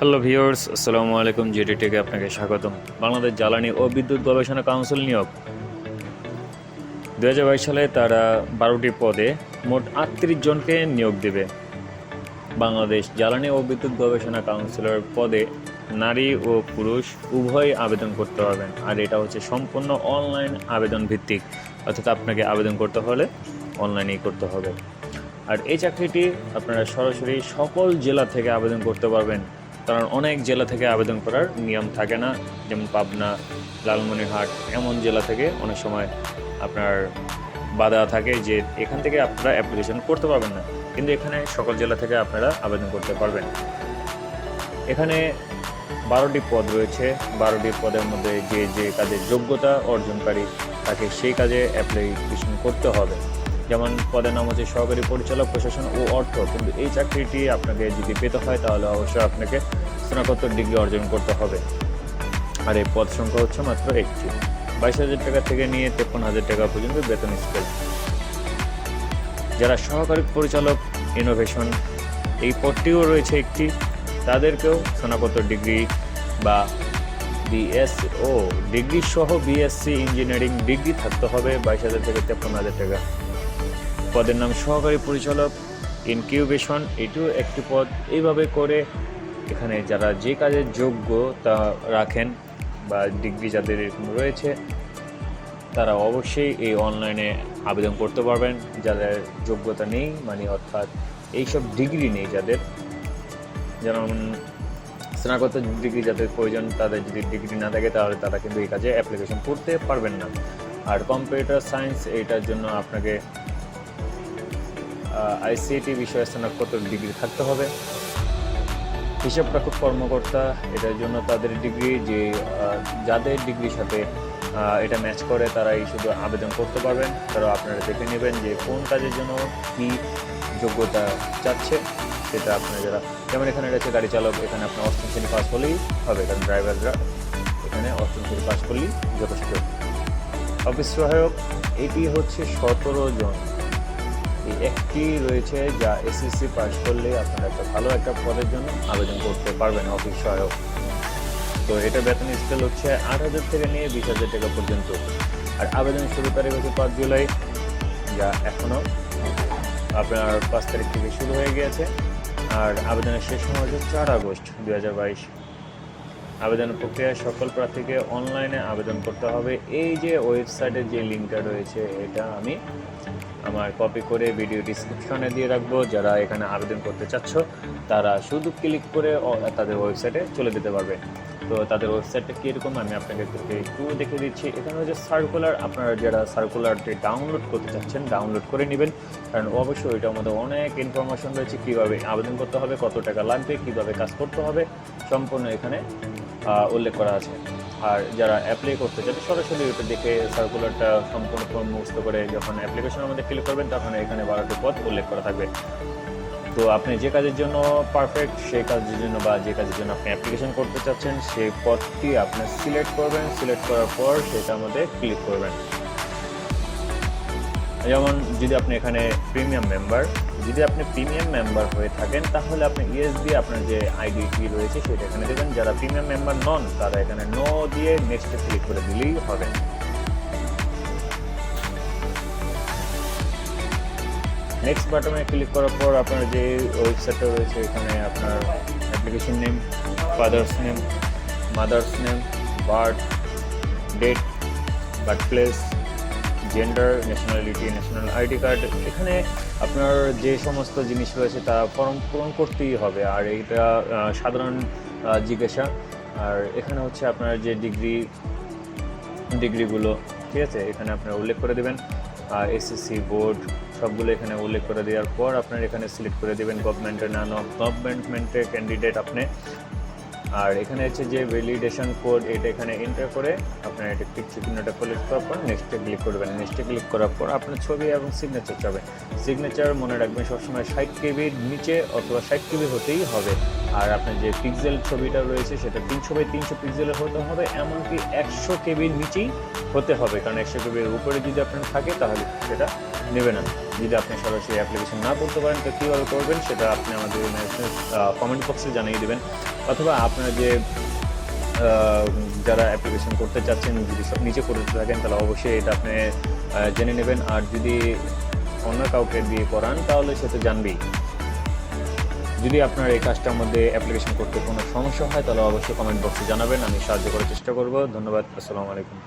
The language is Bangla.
হ্যালো ভিউয়ার্স আসসালামু আলাইকুম জিডি টেকে আপনাকে স্বাগতম। বাংলাদেশ জ্বালানি ও বিদ্যুৎ গবেষণা কাউন্সিল নিয়োগ। দু হাজার বাইশ সালে তারা বারোটি পদে মোট আটত্রিশ জনকে নিয়োগ দেবে। বাংলাদেশ জ্বালানি ও বিদ্যুৎ গবেষণা কাউন্সিলের পদে নারী ও পুরুষ উভয় আবেদন করতে পারবেন। আর এটা হচ্ছে সম্পূর্ণ অনলাইন আবেদন ভিত্তিক অর্থাৎ আপনাকে আবেদন করতে হলে অনলাইনেই করতে হবে। আর এই চাকরিটি আপনারা সরাসরি সকল জেলা থেকে আবেদন করতে পারবেন। কারণ অনেক জেলা থেকে আবেদন করার নিয়ম থাকে না, যেমন পাবনা, লালমনিরহাট, এমন জেলা থেকে অনেক সময় আপনার বাধা থাকে যে এখান থেকে আপনারা অ্যাপ্লিকেশন করতে পারবেন না। কিন্তু এখানে সকল জেলা থেকে আপনারা আবেদন করতে পারবেন। এখানে বারোটি পদ রয়েছে। বারোটি পদের মধ্যে যে যে কাজের যোগ্যতা অর্জনকারী, তাকে সেই কাজে অ্যাপ্লিকেশন করতে হবে। যেমন পদের নাম হচ্ছে সহকারী পরিচালক, প্রশাসন ও অর্থ। কিন্তু এই চাকরিটি আপনাকে যদি পেতে হয়, তাহলে অবশ্যই আপনাকে স্নাতকোত্তর ডিগ্রি অর্জন করতে হবে। আর এই পদ সংখ্যা হচ্ছে মাত্র একটি। বাইশ হাজার টাকা থেকে নিয়ে তেপ্পান্ন হাজার টাকা পর্যন্ত বেতন স্কেল। যারা সহকারী পরিচালক ইনোভেশন এই পদটিও রয়েছে একটি। তাদেরকেও স্নাতকোত্তর ডিগ্রি বা বিএসও ডিগ্রি সহ বিএসসি ইঞ্জিনিয়ারিং ডিগ্রি থাকতে হবে। বাইশ হাজার থেকে তেপ্পান্ন হাজার টাকা। পদের নাম সহকারী পরিচালক, ইনকিউবেশন, এটিও একটি পদ। এইভাবে করে এখানে যারা যে কাজের যোগ্য তা রাখেন বা ডিগ্রি যাদের এরকম রয়েছে, তারা অবশ্যই এই অনলাইনে আবেদন করতে পারবেন। যাদের যোগ্যতা নেই মানে অর্থাৎ এইসব ডিগ্রি নেই যাদের, যেমন স্নাতকোত্তর ডিগ্রি যাদের প্রয়োজন, তাদের যদি ডিগ্রি না থাকে, তাহলে তারা কিন্তু এই কাজে অ্যাপ্লিকেশন করতে পারবেন না। আর কম্পিউটার সায়েন্স, এটার জন্য আপনাকে আইসিটি বিষয়ে স্নাতকোত্তর ডিগ্রি থাকতে হবে? হিসাব রাখক কর্মকর্তা, এটার জন্য তাদের ডিগ্রি যে যাদের ডিগ্রির সাথে এটা ম্যাচ করে, তারাই শুধু আবেদন করতে পারবেন। তারা আপনারা দেখে নেবেন যে কোন কাজের জন্য কি যোগ্যতা চাচ্ছে, সেটা আপনারা যারা যেমন এখানে রয়েছে গাড়ি চালক, এখানে আপনার অষ্টম শ্রেণি পাস করলেই হবে, কারণ ড্রাইভাররা এখানে অষ্টম শ্রেণি পাস করলেই যথেষ্ট। অফিস সহায়ক, এটি হচ্ছে সতেরো জন। এই একটি রয়েছে যা এসএসসি পাস করলে আপনারা একটা ভালো একটা পদের জন্য আবেদন করতে পারবেন অফিস সহায়ক। তো এটা বেতন স্কেল হচ্ছে আট হাজার থেকে নিয়ে বিশ হাজার টাকা পর্যন্ত। আর আবেদন শুরু তারিখ হচ্ছে পাঁচ জুলাই, যা এখনও আপনার পাঁচ তারিখ থেকে শুরু হয়ে গিয়েছে। আর আবেদনের শেষ সময় হচ্ছে চার আগস্ট দুই হাজার বাইশ। আবেদন প্রক্রিয়ায় সকল প্রার্থীকে অনলাইনে আবেদন করতে হবে। এই যে ওয়েবসাইটের যে লিঙ্কটা রয়েছে, এটা আমি আমার কপি করে ভিডিও ডিসক্রিপশনে দিয়ে রাখব। যারা এখানে আবেদন করতে চাচ্ছ, তারা শুধু ক্লিক করে তাদের ওয়েবসাইটে চলে যেতে পারবে। তো তাদের ওয়েবসাইটটা কীরকম, আমি আপনাকে একটু দেখে দিচ্ছি। এখানে হচ্ছে সার্কুলার আপনারা যারা সার্কুলারটি ডাউনলোড করতে চাচ্ছেন ডাউনলোড করে নেবেন। কারণ অবশ্যই এটার মধ্যে অনেক ইনফরমেশন রয়েছে, কীভাবে আবেদন করতে হবে, কত টাকা লাগবে, কীভাবে কাজ করতে হবে, সম্পূর্ণ এখানে উল্লেখ করা আছে। আর যারা অ্যাপ্লাই করতে চান সরাসরি ওটা দেখে সার্কুলারটা সম্পূর্ণ ফর্ম মুক্ত করে যখন অ্যাপ্লিকেশনের মধ্যে ক্লিক করবেন, তখন এখানে বারোটি পদ উল্লেখ করা থাকবে। তো আপনি যে কাজের জন্য পারফেক্ট সেই কাজের জন্য বা যে কাজের জন্য আপনি অ্যাপ্লিকেশন করতে চাচ্ছেন, সেই পদটি আপনি সিলেক্ট করবেন। সিলেক্ট করার পর সেটার মধ্যে ক্লিক করবেন। যেমন যদি আপনি এখানে প্রিমিয়াম মেম্বার যদি আপনি প্রিমিয়াম মেম্বার হয়ে থাকেন, তাহলে আপনি ইএস দিয়ে আপনার যে আইডিটি রয়েছে সেটা এখানে দেবেন। যারা প্রিমিয়াম মেম্বার নন, তারা এখানে নো দিয়ে নেক্সটে ক্লিক করে দিলেই হবে। নেক্সট বাটনে ক্লিক করার পর আপনার যে ওয়েবসাইটটা রয়েছে, এখানে আপনার application name father's name mother's name birth date birth place gender nationality national ID card এখানে আপনার যে সমস্ত জিনিস রয়েছে তা ফর্ম পূরণ করতেই হবে। আর এটা সাধারণ জিজ্ঞাসা। আর এখানে হচ্ছে আপনার যে ডিগ্রি, ডিগ্রিগুলো, ঠিক আছে? এখানে আপনারা উল্লেখ করে দেবেন। আর এসএসসি বোর্ড, সবগুলো এখানে উল্লেখ করে দেওয়ার পর আপনার এখানে সিলেক্ট করে দেবেন। গভর্নমেন্টের না গভর্নমেন্টের ক্যান্ডিডেট আপনি। আর এখানে হচ্ছে যে ভ্যালিডেশন কোড এটা এখানে এন্টার করে আপনার এটা ঠিক চিহ্নটা ক্লিক করার পর নেক্সটে ক্লিক করবেন। নেক্সটে ক্লিক করার পর আপনার ছবি এবং সিগনেচার চাবে। সিগনেচার মনে রাখবেন সবসময় ষাট কেবির নিচে অথবা ষাট কেবি হতেই হবে। আর আপনার যে পিক্সেল ছবিটা রয়েছে, সেটা তিনশো বাই তিনশো পিক্সেলের হতে হবে, এমনকি একশো কেবির নিচেই হতে হবে। কারণ একশো কেবির উপরে যদি আপনার থাকে, তাহলে সেটা নেবে না। যদি আপনি সরাসরি অ্যাপ্লিকেশন না করতে পারেন, তো কীভাবে করবেন, সেটা আপনি আমাদের কমেন্ট বক্সে জানিয়ে দেবেন। অথবা আপনার যে যারা অ্যাপ্লিকেশন করতে চাচ্ছেন, যদি সব নিচে করে থাকেন, তাহলে অবশ্যই এটা আপনি জেনে নেবেন। আর যদি অন্য কাউকে দিয়ে করান, তাহলে সে তো জানবেই। যদি আপনার এই কাজটার মধ্যে অ্যাপ্লিকেশন করতে কোনো সমস্যা হয়, তাহলে অবশ্যই কমেন্ট বক্সে জানাবেন, আমি সাহায্য করার চেষ্টা করব। ধন্যবাদ, আসসালামু আলাইকুম।